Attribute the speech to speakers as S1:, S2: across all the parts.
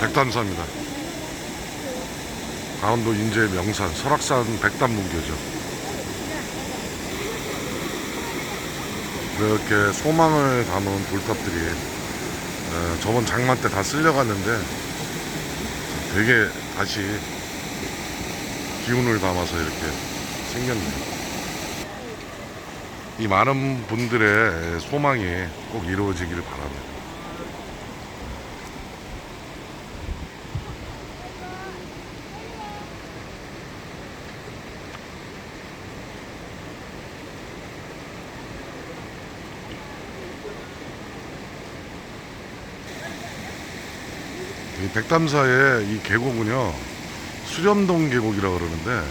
S1: 백담사입니다. 강원도 인제 명산 설악산 백담문교죠. 이렇게 소망을 담은 돌탑들이 어, 저번 장마 때 다 쓸려갔는데 되게 다시 기운을 담아서 이렇게 생겼네요. 이 많은 분들의 소망이 꼭 이루어지길 바랍니다. 이 백담사의 이 계곡은요 수렴동 계곡이라 그러는데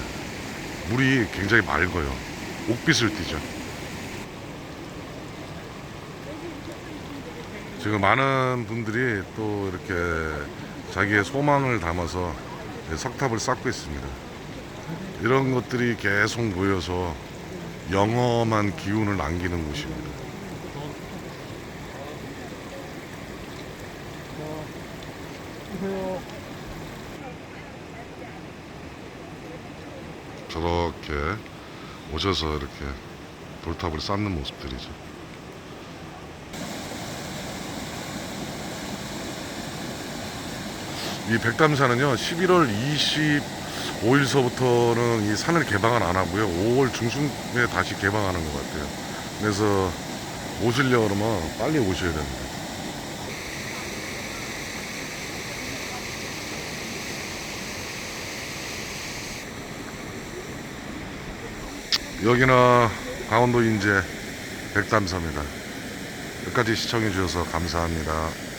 S1: 물이 굉장히 맑아요. 옥빛을 띠죠. 지금 많은 분들이 또 이렇게 자기의 소망을 담아서 석탑을 쌓고 있습니다. 이런 것들이 계속 모여서 영험한 기운을 남기는 곳입니다 저렇게 오셔서 이렇게 돌탑을 쌓는 모습들이죠. 이 백담산은요, 11월 25일서부터는 이 산을 개방을 안 하고요, 5월 중순에 다시 개방하는 것 같아요. 그래서 오시려고 그러면 빨리 오셔야 됩니다. 여기는 강원도 인제 백담사입니다. 여기까지 시청해 주셔서 감사합니다.